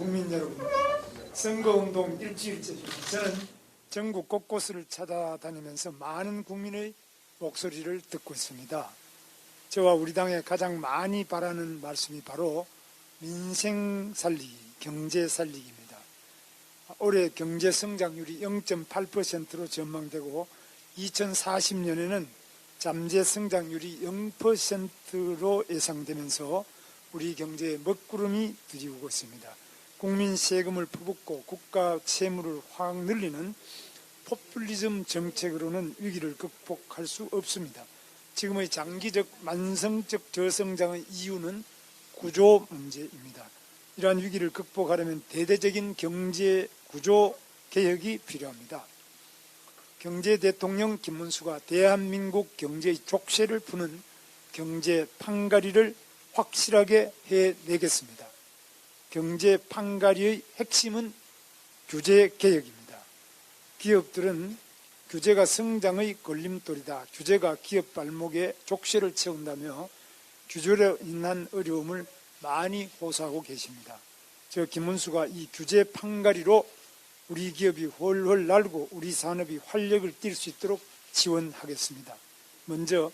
국민 여러분, 선거운동 일주일째 저는 전국 곳곳을 찾아다니면서 많은 국민의 목소리를 듣고 있습니다. 저와 우리 당에 가장 많이 바라는 말씀이 바로 민생 살리기, 경제 살리기입니다. 올해 경제 성장률이 0.8%로 전망되고 2040년에는 잠재 성장률이 0%로 예상되면서 우리 경제에 먹구름이 들이우고 있습니다. 국민 세금을 퍼붓고 국가 채무를 확 늘리는 포퓰리즘 정책으로는 위기를 극복할 수 없습니다. 지금의 장기적 만성적 저성장의 이유는 구조 문제입니다. 이러한 위기를 극복하려면 대대적인 경제 구조 개혁이 필요합니다. 경제 대통령 김문수가 대한민국 경제의 족쇄를 푸는 경제 판가리를 확실하게 해내겠습니다. 경제 판가리의 핵심은 규제 개혁입니다. 기업들은 규제가 성장의 걸림돌이다. 규제가 기업 발목에 족쇄를 채운다며 규제로 인한 어려움을 많이 호소하고 계십니다. 저 김문수가 이 규제 판가리로 우리 기업이 훨훨 날고 우리 산업이 활력을 띨 수 있도록 지원하겠습니다. 먼저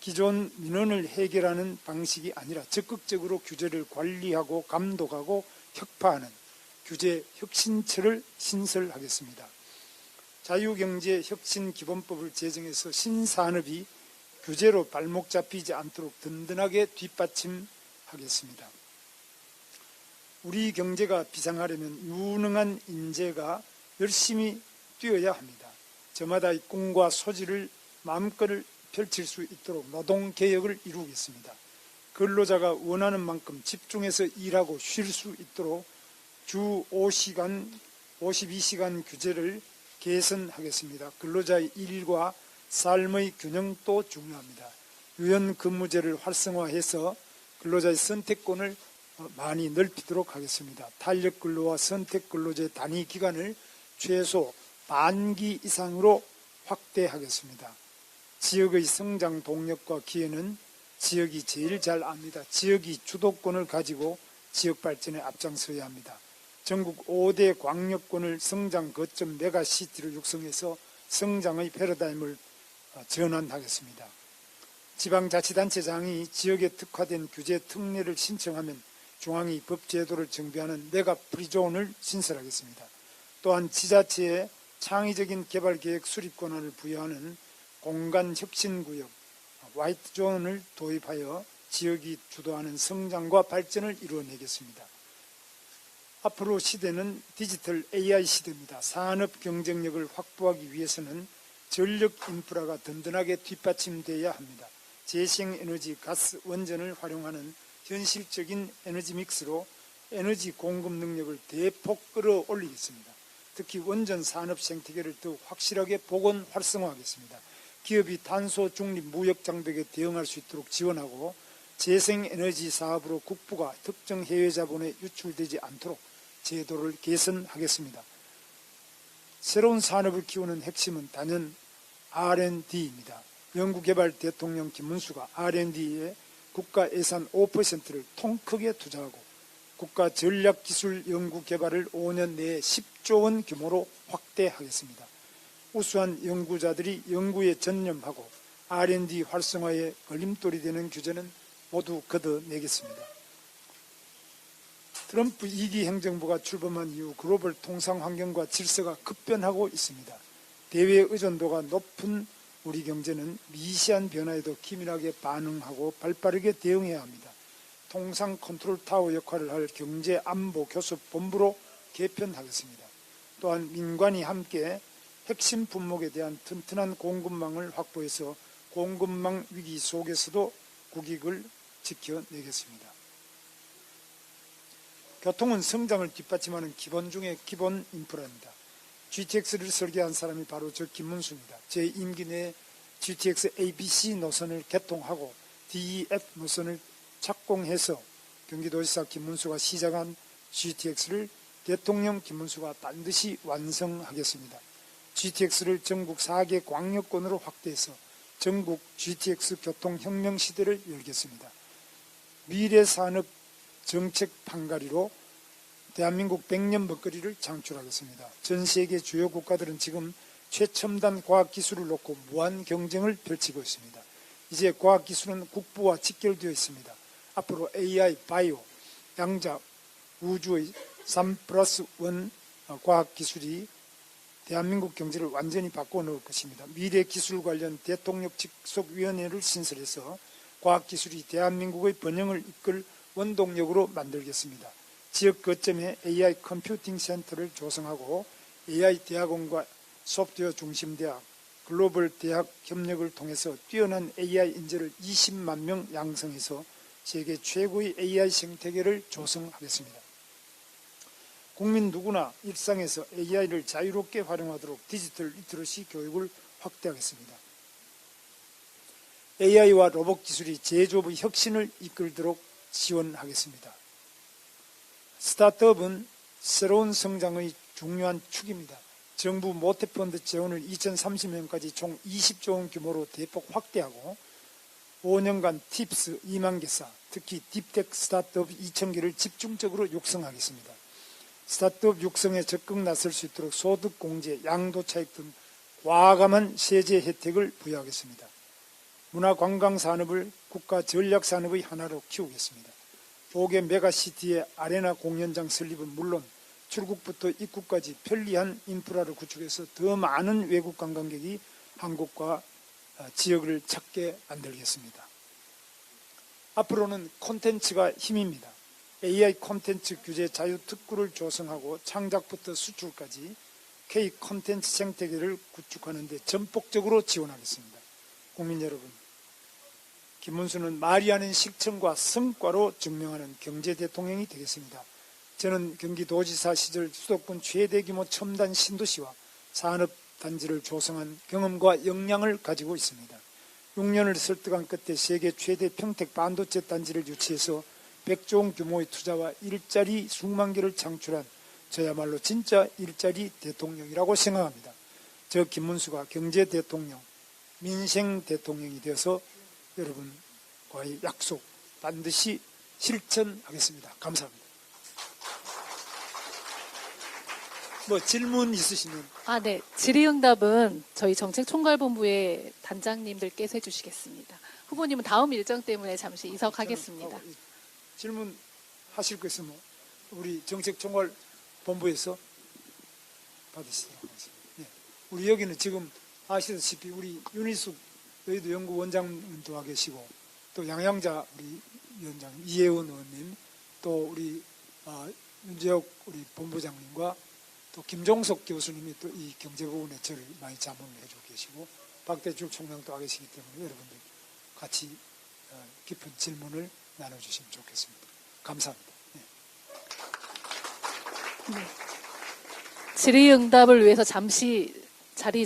기존 민원을 해결하는 방식이 아니라 적극적으로 규제를 관리하고 감독하고 혁파하는 규제 혁신처를 신설하겠습니다. 자유경제혁신기본법을 제정해서 신산업이 규제로 발목 잡히지 않도록 든든하게 뒷받침하겠습니다. 우리 경제가 비상하려면 유능한 인재가 열심히 뛰어야 합니다. 저마다 의 꿈과 소질을 마음껏 펼칠 수 있도록 노동 개혁을 이루겠습니다. 근로자가 원하는 만큼 집중해서 일하고 쉴 수 있도록 주 5시간, 52시간 규제를 개선하겠습니다. 근로자의 일과 삶의 균형도 중요합니다. 유연 근무제를 활성화해서 근로자의 선택권을 많이 넓히도록 하겠습니다. 탄력 근로와 선택 근로제 단위 기간을 최소 반기 이상으로 확대하겠습니다. 지역의 성장 동력과 기회는 지역이 제일 잘 압니다. 지역이 주도권을 가지고 지역 발전에 앞장서야 합니다. 전국 5대 광역권을 성장 거점 메가시티로 육성해서 성장의 패러다임을 전환하겠습니다. 지방자치단체장이 지역에 특화된 규제 특례를 신청하면 중앙이 법제도를 정비하는 메가 프리존을 신설하겠습니다. 또한 지자체에 창의적인 개발 계획 수립 권한을 부여하는 공간 혁신 구역 화이트 존을 도입하여 지역이 주도하는 성장과 발전을 이루어내겠습니다. 앞으로 시대는 디지털 AI 시대입니다. 산업 경쟁력을 확보하기 위해서는 전력 인프라가 든든하게 뒷받침되어야 합니다. 재생 에너지 가스 원전을 활용하는 현실적인 에너지 믹스로 에너지 공급 능력을 대폭 끌어올리겠습니다. 특히 원전 산업 생태계를 더욱 확실하게 복원 활성화하겠습니다. 기업이 탄소 중립 무역 장벽에 대응할 수 있도록 지원하고 재생에너지 사업으로 국부가 특정 해외 자본에 유출되지 않도록 제도를 개선하겠습니다. 새로운 산업을 키우는 핵심은 단연 R&D입니다. 연구개발 대통령 김문수가 R&D에 국가 예산 5%를 통 크게 투자하고 국가 전략기술 연구개발을 5년 내에 10조 원 규모로 확대하겠습니다. 우수한 연구자들이 연구에 전념하고 R&D 활성화에 걸림돌이 되는 규제는 모두 걷어내겠습니다. 트럼프 2기 행정부가 출범한 이후 글로벌 통상 환경과 질서가 급변하고 있습니다. 대외 의존도가 높은 우리 경제는 미시한 변화에도 기민하게 반응하고 발빠르게 대응해야 합니다. 통상 컨트롤 타워 역할을 할 경제 안보 교섭 본부로 개편하겠습니다. 또한 민관이 함께 핵심 품목에 대한 튼튼한 공급망을 확보해서 공급망 위기 속에서도 국익을 지켜내겠습니다. 교통은 성장을 뒷받침하는 기본 중의 기본 인프라입니다. GTX를 설계한 사람이 바로 저 김문수입니다. 제 임기 내에 GTX ABC 노선을 개통하고 DEF 노선을 착공해서 경기도지사 김문수가 시작한 GTX를 대통령 김문수가 반드시 완성하겠습니다. GTX를 전국 4개 광역권으로 확대해서 전국 GTX 교통혁명 시대를 열겠습니다. 미래 산업 정책 판가리로 대한민국 100년 먹거리를 창출하겠습니다. 전 세계 주요 국가들은 지금 최첨단 과학기술을 놓고 무한 경쟁을 펼치고 있습니다. 이제 과학기술은 국부와 직결되어 있습니다. 앞으로 AI, 바이오, 양자, 우주의 3 플러스 1 과학기술이 대한민국 경제를 완전히 바꿔놓을 것입니다. 미래 기술 관련 대통령 직속위원회를 신설해서 과학기술이 대한민국의 번영을 이끌 원동력으로 만들겠습니다. 지역 거점에 AI 컴퓨팅 센터를 조성하고 AI 대학원과 소프트웨어 중심 대학, 글로벌 대학 협력을 통해서 뛰어난 AI 인재를 20만 명 양성해서 세계 최고의 AI 생태계를 조성하겠습니다. 국민 누구나 일상에서 AI를 자유롭게 활용하도록 디지털 리트러시 교육을 확대하겠습니다. AI와 로봇 기술이 제조업의 혁신을 이끌도록 지원하겠습니다. 스타트업은 새로운 성장의 중요한 축입니다. 정부 모태펀드 재원을 2030년까지 총 20조 원 규모로 대폭 확대하고 5년간 팁스 2만 개사, 특히 딥텍 스타트업 2천 개를 집중적으로 육성하겠습니다. 스타트업 육성에 적극 나설 수 있도록 소득 공제, 양도 차익 등 과감한 세제 혜택을 부여하겠습니다. 문화관광 산업을 국가 전략 산업의 하나로 키우겠습니다. 5개 메가시티의 아레나 공연장 설립은 물론 출국부터 입국까지 편리한 인프라를 구축해서 더 많은 외국 관광객이 한국과 어, 지역을 찾게 만들겠습니다. 앞으로는 콘텐츠가 힘입니다. AI 콘텐츠 규제 자유 특구를 조성하고 창작부터 수출까지 K 콘텐츠 생태계를 구축하는 데 전폭적으로 지원하겠습니다. 국민 여러분, 김문수는 말이 아닌 실천과 성과로 증명하는 경제 대통령이 되겠습니다. 저는 경기도지사 시절 수도권 최대 규모 첨단 신도시와 산업단지를 조성한 경험과 역량을 가지고 있습니다. 6년을 설득한 끝에 세계 최대 평택 반도체 단지를 유치해서 100조 원 규모의 투자와 일자리 수만 개를 창출한 저야말로 진짜 일자리 대통령이라고 생각합니다. 저 김문수가 경제 대통령, 민생 대통령이 되어서 여러분과의 약속 반드시 실천하겠습니다. 감사합니다. 뭐 질문 있으시면 아, 네. 질의응답은 저희 정책총괄본부의 단장님들께서 해주시겠습니다. 후보님은 다음 일정 때문에 잠시 이석하겠습니다. 어, 질문 하실 거 있으면 우리 정책총괄 본부에서 받으시도록 하겠습니다. 예. 우리 여기는 지금 아시다시피 우리 윤희숙 여의도 연구원장님도 와 계시고 또 양양자 우리 위원장님 이혜원 의원님 또 우리 아, 윤재옥 우리 본부장님과 또 김종석 교수님이 또 이 경제 부분에 저를 많이 자문을 해주고 계시고 박대출 총장도 와 계시기 때문에 여러분들 같이 어, 깊은 질문을 나눠주시면 좋겠습니다. 감사합니다. 예. 질의응답을 위해서 잠시 자리